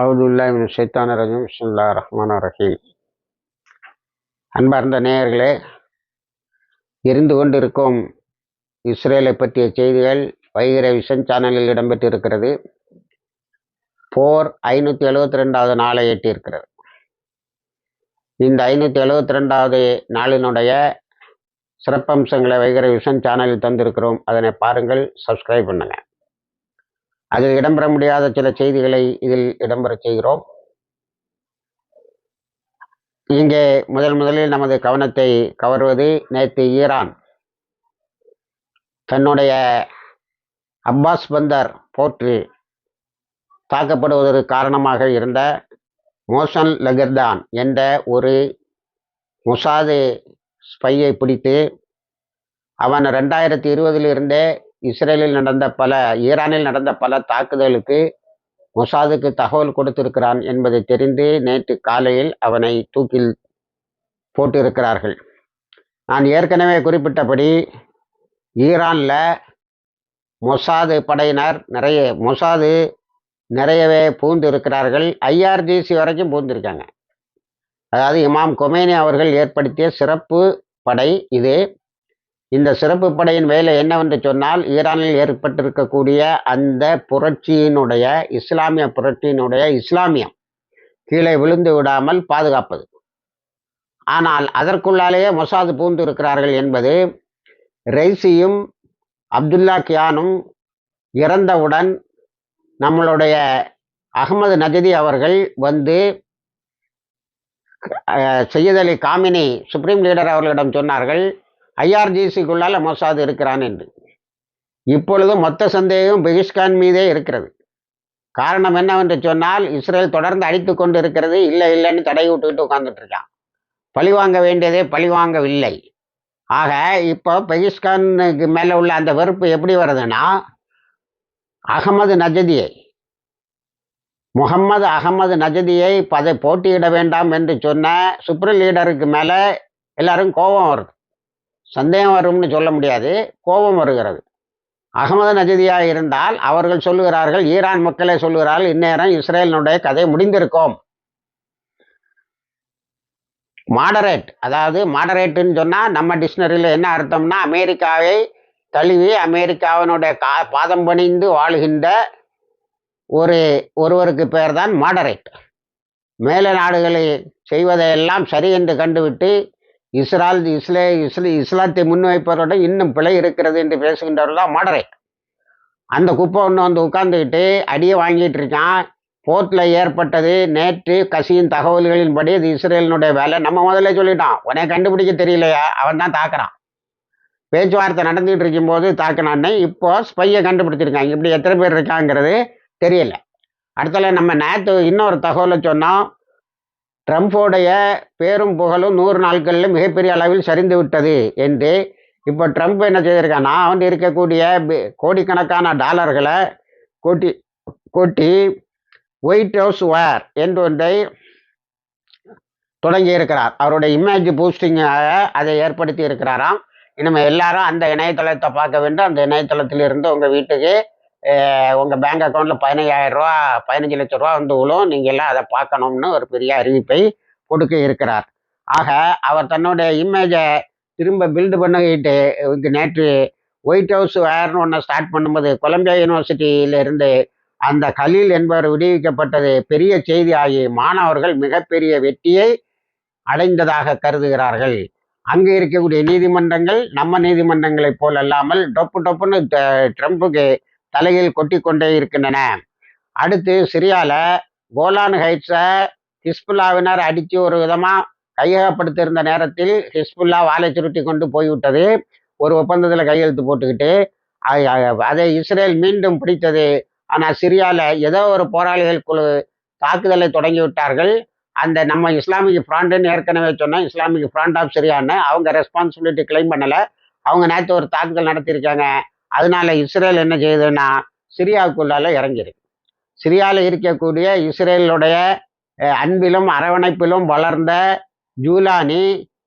அவதுல்லாமின் சைத்தான ரஜம். பிஸ்மில்லா ரஹ்மான் ரஹீம். அன்பார்ந்த நேயர்களே இருந்து கொண்டிருக்கும் இஸ்ரேலை பற்றிய செய்திகள் வைகிர விஷன் சேனலில் இடம்பெற்றிருக்கிறது. போர் ஐநூற்றி எழுபத்தி ரெண்டாவது நாளை எட்டியிருக்கிறது. இந்த ஐநூற்றி எழுபத்தி ரெண்டாவது நாளினுடைய சிறப்பம்சங்களை வைகிற விஷன் சேனலில் தந்திருக்கிறோம். அதனை பாருங்கள் சப்ஸ்கிரைப் பண்ணுங்கள் அதில் இடம்பெற முடியாத சில செய்திகளை இதில் இடம்பெற செய்கிறோம். இங்கே முதல் முதலில் நமது கவனத்தை கவர்வது நேற்று ஈரான் தன்னுடைய அப்பாஸ் பந்தர் போற்று தாக்கப்படுவதற்கு காரணமாக இருந்த மோசன் லகர்தான் என்ற ஒரு முசாது ஸ்பையை பிடித்து அவன் ரெண்டாயிரத்தி இருபதிலிருந்தே இஸ்ரேலில் நடந்த பல ஈரானில் நடந்த பல தாக்குதலுக்கு மொசாதுக்கு தகவல் கொடுத்திருக்கிறான் என்பதை தெரிந்து நேற்று காலையில் அவனை தூக்கில் போட்டிருக்கிறார்கள். நான் ஏற்கனவே குறிப்பிட்டபடி ஈரானில் மொசாது படையினர் நிறைய மொசாது நிறையவே பூந்து இருக்கிறார்கள் ஐஆர்ஜிசி வரைக்கும் பூந்திருக்காங்க. அதாவது இமாம் கொமேனி அவர்கள் ஏற்படுத்திய சிறப்பு படை இது. இந்த சிறப்பு படையின் வேலை என்னவென்று சொன்னால் ஈரானில் ஏற்பட்டிருக்கக்கூடிய அந்த புரட்சியினுடைய இஸ்லாமிய புரட்சியினுடைய இஸ்லாமியம் கீழே விழுந்து விடாமல் பாதுகாப்பது. ஆனால் அதற்குள்ளாலேயே மொசாது பூந்து இருக்கிறார்கள் என்பது ரெய்சியும் அப்துல்லா கியானும் இறந்தவுடன் நம்மளுடைய அகமது நஜதி அவர்கள் வந்து Sayyid Ali Khamenei supreme leader அவர்களிடம் சொன்னார்கள் ஐஆர்ஜிசிக்குள்ளால் மொசாது இருக்கிறான் என்று. இப்பொழுது மொத்த சந்தேகம் பெகிஷ்கான் மீதே இருக்கிறது. காரணம் என்னவென்று சொன்னால் இஸ்ரேல் தொடர்ந்து அடித்து கொண்டு இருக்கிறது இல்லை இல்லைன்னு தடை விட்டுக்கிட்டு உட்காந்துட்டு இருக்கான் பழிவாங்க வேண்டியதே பழிவாங்கவில்லை ஆக இப்போ பெகிஷ்கானுக்கு மேலே உள்ள அந்த வெறுப்பு எப்படி வருதுன்னா அகமது நஜதியை முகம்மது அகமது நஜதியை பதை போட்டியிட வேண்டாம் என்று சொன்ன சுப்ரீம் லீடருக்கு மேலே எல்லாரும் கோபம் வருது. சந்தேகம் வரும்னு சொல்ல முடியாது கோபம் வருகிறது. அகமது நஜதியாக இருந்தால் அவர்கள் சொல்லுகிறார்கள் ஈரான் மக்களே சொல்லுகிறார்கள் இந்நேரம் இஸ்ரேலினுடைய கதை முடிந்திருக்கும். மாடரேட் அதாவது மாடரேட்டுன்னு சொன்னால் நம்ம டிக்ஷனரியில் என்ன அர்த்தம்னா அமெரிக்காவை தழுவி அமெரிக்காவினுடைய கா பாதம் பணிந்து வாழுகின்ற ஒரு ஒருவருக்கு பெயர் தான் மாடரேட் மேல நாடுகளை செய்வதையெல்லாம் சரி என்று கண்டுவிட்டு இஸ்ரால் இஸ்லே இஸ்லி இஸ்லாத்தை முன்வைப்பதோட இன்னும் பிழை இருக்கிறது என்று பேசுகின்றவர்கள் தான் மாடரே அந்த குப்பை ஒன்று வந்து உட்காந்துக்கிட்டு அடியை வாங்கிட்டு இருக்கான். போர்ட்டில் ஏற்பட்டது நேற்று கசியின் தகவல்களின்படி அது இஸ்ரேலினுடைய வேலை. நம்ம முதல்ல சொல்லிட்டான் உனே கண்டுபிடிக்க தெரியலையா? அவன் தான் தாக்குறான். பேச்சுவார்த்தை நடந்துகிட்டு இருக்கும்போது தாக்கினான்னு இப்போ ஸ்பையை கண்டுபிடிச்சிருக்காங்க. இப்படி எத்தனை பேர் இருக்காங்கிறது தெரியல. அடுத்தல நம்ம நேற்று இன்னொரு தகவலை சொன்னோம். ட்ரம்ப்போடைய பேரும் புகழும் நூறு நாட்களில் மிகப்பெரிய அளவில் சரிந்து விட்டது என்று இப்போ ட்ரம்ப் என்ன செய்திருக்கான்னா அவன் இருக்கக்கூடிய கோடிக்கணக்கான டாலர்களை கொட்டி கொட்டி ஒயிட் ஹவுஸ் வேர் என்று ஒன்றை தொடங்கி இருக்கிறார் அவருடைய இமேஜ் பூஸ்டிங்காக அதை ஏற்படுத்தி இருக்கிறாராம். இனிமேல் எல்லாரும் அந்த இணையதளத்தை பார்க்க வேண்டும். அந்த இணையதளத்திலிருந்து உங்கள் வீட்டுக்கு உங்கள் பேங்க் அக்கௌண்ட்டில் பதினையாயிரம் ரூபா பதினஞ்சு லட்ச ரூபா வந்து விழும் நீங்கள் எல்லாம் அதை பார்க்கணும்னு ஒரு பெரிய அறிவிப்பை கொடுக்க இருக்கிறார். ஆக அவர் தன்னுடைய இமேஜை திரும்ப பில்டு பண்ணிக்கிட்டு நேற்று ஒயிட் ஹவுஸ் வேர்னு ஒன்று ஸ்டார்ட் பண்ணும்போது கொலம்பியா யூனிவர்சிட்டியிலிருந்து அந்த கலீல் என்பவர் விடுவிக்கப்பட்டது பெரிய செய்தி ஆகி மாணவர்கள் மிகப்பெரிய வெற்றியை அடைந்ததாக கருதுகிறார்கள். அங்கே இருக்கக்கூடிய நீதிமன்றங்கள் நம்ம நீதிமன்றங்களைப் போல் அல்லாமல் டொப்பு டொப்புன்னு ட்ரம்ப்புக்கு தலையில் கொட்டி கொண்டே இருக்கின்றன. அடுத்து சிரியாவில் கோலான் ஹைட்ஸை ஹிஸ்புல்லாவினர் அடித்து ஒரு விதமாக கையகப்படுத்தியிருந்த நேரத்தில் ஹிஸ்புல்லா வாழை சுருட்டி கொண்டு போய்விட்டது. ஒரு ஒப்பந்தத்தில் கையெழுத்து போட்டுக்கிட்டு அதை இஸ்ரேல் மீண்டும் பிடித்தது. ஆனால் சிரியாவில் ஏதோ ஒரு போராளிகள் குழு தாக்குதலை தொடங்கி விட்டார்கள் அந்த நம்ம இஸ்லாமிக் ஃப்ராண்டுன்னு ஏற்கனவே சொன்னோம் இஸ்லாமிக் ஃப்ராண்ட் ஆஃப் சிரியான்னு அவங்க ரெஸ்பான்சிபிலிட்டி கிளைம் பண்ணலை. அவங்க நேற்று ஒரு தாக்குதல் நடத்தியிருக்காங்க. அதனால இஸ்ரேல் என்ன செய்யுதுன்னா சிரியாவுக்குள்ளால இறங்கிருக்கு. சிரியாவில் இருக்கக்கூடிய இஸ்ரேலுடைய அன்பிலும் அரவணைப்பிலும் வளர்ந்த ஜூலானி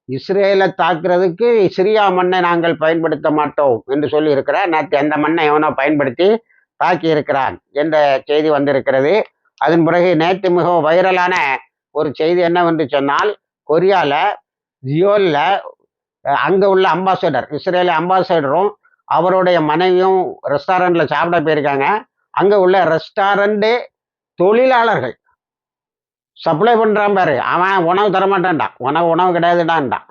இஸ்ரேலை தாக்குறதுக்கு சிரியா மண்ணை நாங்கள் பயன்படுத்த மாட்டோம் என்று சொல்லி இருக்கிறார் நேற்று அந்த மண்ணை எவனோ பயன்படுத்தி தாக்கி இருக்கிறான் என்ற செய்தி வந்திருக்கிறது. அதன் பிறகு நேற்று மிகவும் வைரலான ஒரு செய்தி என்னவென்று சொன்னால் கொரியாவில் ஜியோலில் அங்கே உள்ள அம்பாசடர் இஸ்ரேல அம்பாசடரும் அவருடைய மனைவியும் ரெஸ்டாரண்ட்ல சாப்பிட போயிருக்காங்க. அங்க உள்ள ரெஸ்டாரண்ட்டு தொழிலாளர்கள். சப்ளை பண்றான் பாரு. அவன் உணவு தரமாட்டான்டா. உணவு உணவு கிடையாதுடான்டான்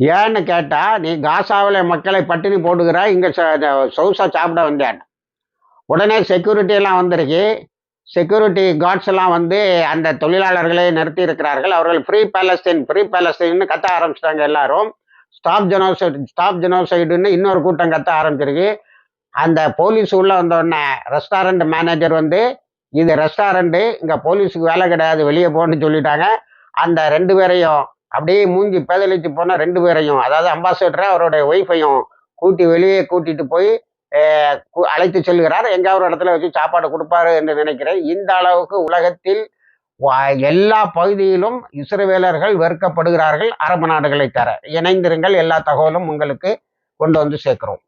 ஏன்னு கேட்டா நீ காசாவில் மக்களை பட்டினி போட்டுக்கிற இங்க சவுசா சாப்பிட வந்தேன். உடனே செக்யூரிட்டி எல்லாம் வந்திருக்கு. செக்யூரிட்டி கார்ட்ஸ் எல்லாம் வந்து அந்த தொழிலாளர்களை நிறுத்தி இருக்கிறார்கள். அவர்கள் ஃப்ரீ பேலஸ்டைன் ஃப்ரீ பேலஸ்டைன்னு கத்த ஆரம்பிச்சிட்டாங்க எல்லாரும். ஸ்டாப் ஜெனோசைடு ஸ்டாப் ஜெனோசைடுன்னு இன்னொரு கூட்டம் கத்த ஆரம்பிச்சிருக்கு. அந்த போலீஸ் உள்ள வந்தோடனே ரெஸ்டாரண்ட் மேனேஜர் வந்து இது ரெஸ்டாரண்ட்டு இங்கே போலீஸுக்கு வேலை கிடையாது வெளியே போன்னு சொல்லிட்டாங்க. அந்த ரெண்டு பேரையும் அப்படியே மூஞ்சி பேதலிச்சு போன ரெண்டு பேரையும் அதாவது அம்பாசடரை அவருடைய ஒய்ஃபையும் கூட்டி வெளியே கூட்டிட்டு போய் அழைத்து செல்கிறார். எங்கே ஒரு இடத்துல வச்சு சாப்பாடு கொடுப்பாரு என்று நினைக்கிறேன். இந்த அளவுக்கு உலகத்தில் எல்லா பகுதியிலும் இஸ்ரவேலர்கள் வெறுக்கப்படுகிறார்கள் அரபு நாடுகளை தர. இணைந்திருங்கள் எல்லா தகவலும் உங்களுக்கு கொண்டு வந்து சேர்க்கிறோம்.